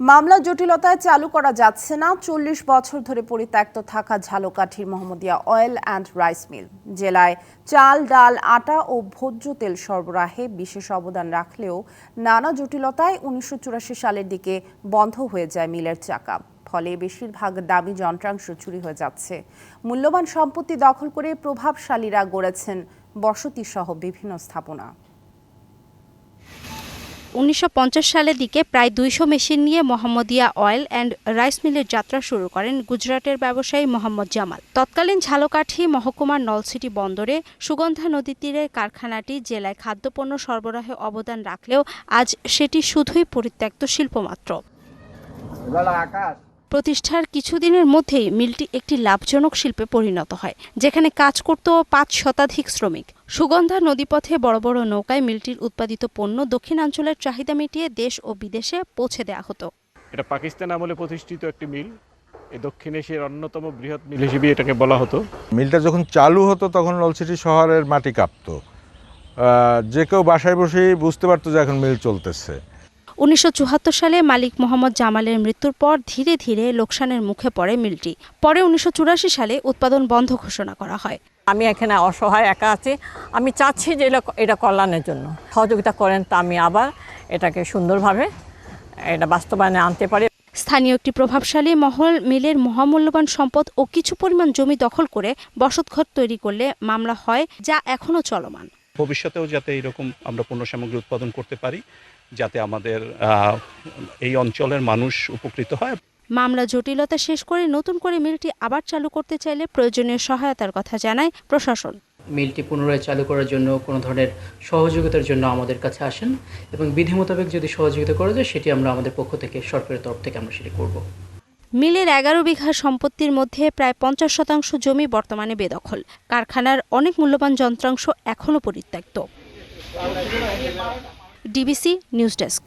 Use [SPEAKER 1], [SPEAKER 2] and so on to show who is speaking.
[SPEAKER 1] মামলা জটিলতায় চালু করা যাচ্ছে না। চল্লিশ বছর ধরে পরিত্যক্ত থাকা ঝালকাঠির Mohammadia oil and rice mill. জেলায় চাল, ডাল, আটা ও ভোজ্য তেল সরবরাহে বিশেষ অবদান রাখলেও নানা জটিলতায় উনিশশো চুরাশি সালের দিকে বন্ধ হয়ে যায় মিলের চাকা। ফলে বেশিরভাগ দামি যন্ত্রাংশ চুরি হয়ে যাচ্ছে। মূল্যবান সম্পত্তি দখল করে প্রভাবশালীরা গড়েছেন বসতি সহ বিভিন্ন স্থাপনা।
[SPEAKER 2] উনিশশো পঞ্চাশ সালের দিকে প্রায় দুইশো মেশিন নিয়ে মোহাম্মদিয়া অয়েল অ্যান্ড রাইস মিলের যাত্রা শুরু করেন গুজরাটের ব্যবসায়ী মোহাম্মদ জামাল। তৎকালীন ঝালকাঠি মহকুমার নলসিটি বন্দরে সুগন্ধা নদী তীরে কারখানাটি জেলায় খাদ্যপণ্য সরবরাহে অবদান রাখলেও আজ সেটি শুধুই পরিত্যক্ত শিল্প মাত্র। প্রতিষ্ঠার কিছুদিনের মধ্যেই মিলটি একটি লাভজনক শিল্পে পরিণত হয় যেখানে কাজ করত পাঁচ শতাধিক শ্রমিক। সুগন্ধা নদীপথে বড় বড় নৌকায় মিলটির উৎপাদিত পণ্য দক্ষিণাঞ্চলের চাহিদা মিটিয়ে দেশ ও বিদেশে পৌঁছে দেওয়া হতো।
[SPEAKER 3] এটা পাকিস্তান আমলে প্রতিষ্ঠিত একটি মিল। এই দক্ষিণ এশিয়ার অন্যতম বৃহৎ মিল হিসেবে এটাকে বলা হতো।
[SPEAKER 4] মিলটা যখন চালু হতো তখন নলছিটি শহরের মাটি কাঁপতো। যে কেউ বাসায় বসেই বুঝতে পারতো যে এখন মিল চলতেছে।
[SPEAKER 2] উনিশশো চুয়াত্তর সালে মালিক মোহাম্মদ জামালের মৃত্যুর পর ধীরে ধীরে লোকসানের মুখে পড়ে মিলটি। পরে উনিশশো চুরাশি সালে উৎপাদন বন্ধ ঘোষণা করা হয়।
[SPEAKER 5] আমি এখানে অসহায় একা আছি। আমি চাচ্ছি যে এটা এটা কল্যাণের জন্য। সহযোগিতা করেন তা আমি আবার এটাকে সুন্দরভাবে এটা বাস্তবায়নে আনতে পারি।
[SPEAKER 2] স্থানীয় একটি প্রভাবশালী মহল মিলের মহামূল্যবান সম্পদ ও কিছু পরিমাণ জমি দখল করে বসতঘর তৈরি করলে মামলা হয় যা এখনও চলমান।
[SPEAKER 6] ভবিষ্যতেও যাতে এরকম আমরা পণ্য সামগ্রী উৎপাদন করতে পারি যাতে আমাদের এই অঞ্চলের মানুষ উপকৃত হয়।
[SPEAKER 2] মামলা জটিলতা শেষ করে নতুন করে মিলটি আবার চালু করতে চাইলে প্রয়োজনীয় সহায়তার কথা জানায় প্রশাসন।
[SPEAKER 7] মিলটি পুনরায় চালু করার জন্য কোনো ধরনের সহযোগিতার জন্য আমাদের কাছে আসেন এবং বিধি মোতাবেক যদি সহযোগিতা করা যায় সেটি আমরা আমাদের পক্ষ থেকে সরকারের তরফ থেকে আমরা সেটি করব।
[SPEAKER 2] মিলের এগারো বিঘা সম্পত্তির মধ্যে প্রায় পঞ্চাশ শতাংশ জমি বর্তমানে বেদখল। কারখানার অনেক মূল্যবান যন্ত্রাংশ এখনও পরিত্যক্ত। DBC news desk.